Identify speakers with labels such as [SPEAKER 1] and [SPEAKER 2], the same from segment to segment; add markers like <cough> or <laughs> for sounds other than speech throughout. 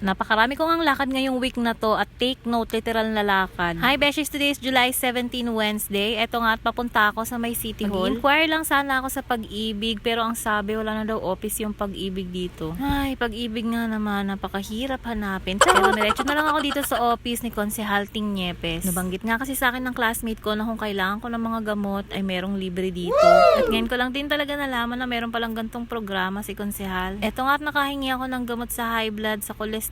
[SPEAKER 1] Napakarami ko ang lakad ngayong week na to at take note, literal na lakad. Hi Beshies, today is July 17, Wednesday. Eto nga at papunta ako sa may City Hall. Mag-inquire lang sana ako sa pag-ibig pero ang sabi wala na daw office yung pag-ibig dito. Ay, pag-ibig nga naman, napakahirap hanapin. Pero diretso na lang ako dito sa office ni Konsehal Ting Niepes. Nabanggit nga kasi sa akin ng classmate ko na kung kailangan ko ng mga gamot ay merong libre dito. At ngayon ko lang din talaga nalaman na meron palang gantong programa si Konsehal. Eto nga at nakahingi ako ng gamot sa high blood, sa cholesterol,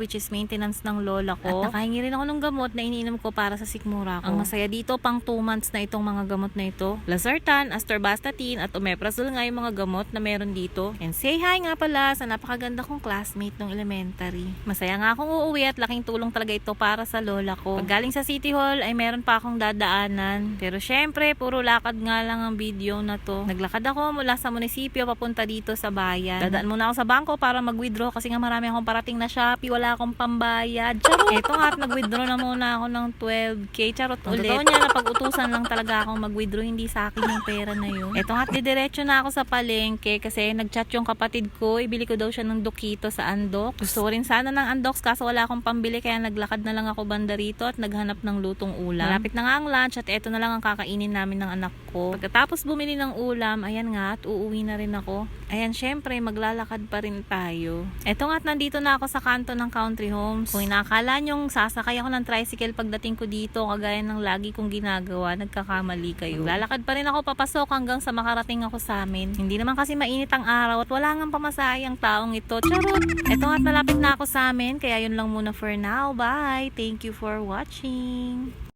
[SPEAKER 1] which is maintenance ng lola ko. At nakahingi rin ako ng gamot na iniinom ko para sa sikmura ko. Ang masaya dito, pang 2 months na itong mga gamot na ito. Lazartan, Astorbastatin, at Omeprazole nga yung mga gamot na meron dito. And say hi nga pala sa napakaganda kong classmate nung elementary. Masaya nga akong uuwi at laking tulong talaga ito para sa lola ko. Pag galing sa City Hall ay meron pa akong dadaanan. Pero syempre, puro lakad nga lang ang video na to. Naglakad ako mula sa munisipyo papunta dito sa bayan. Dadaan muna ako sa bangko para mag-withdraw kasi nga marami akong parating na Shopee, wala akong pambayad. Charot! <laughs> Eto nga nag-withdraw na muna ako ng 12k. Charot
[SPEAKER 2] Ang
[SPEAKER 1] ulit. Totoo niya na pag-utusan lang talaga akong mag-withdraw, hindi sa akin yung pera na yun. Eto nga didiretso na ako sa palengke kasi nag-chat yung kapatid ko, ibili ko daw siya ng dokito sa Andox. Gusto ko rin sana ng Andox kaso wala akong pambili kaya naglakad na lang ako banda rito at naghanap ng lutong ulam. Malapit na nga ang lunch at eto na lang ang kakainin namin ng anak ko. Pagkatapos bumili ng ulam, ayan nga at uuwi na rin ako. Ayan, syempre maglalakad pa rin tayo. Eto nga at nandito na ako sa kanto ng Country Homes. Kung inakala nyong sasakay ako ng tricycle pagdating ko dito, kagaya ng lagi kong ginagawa, nagkakamali kayo. Lalakad pa rin ako papasok hanggang sa makarating ako sa amin. Hindi naman kasi mainit ang araw at wala nga pamasahe ang taong ito. Charot! Eto nga at malapit na ako sa amin, kaya yun lang muna for now. Bye! Thank you for watching!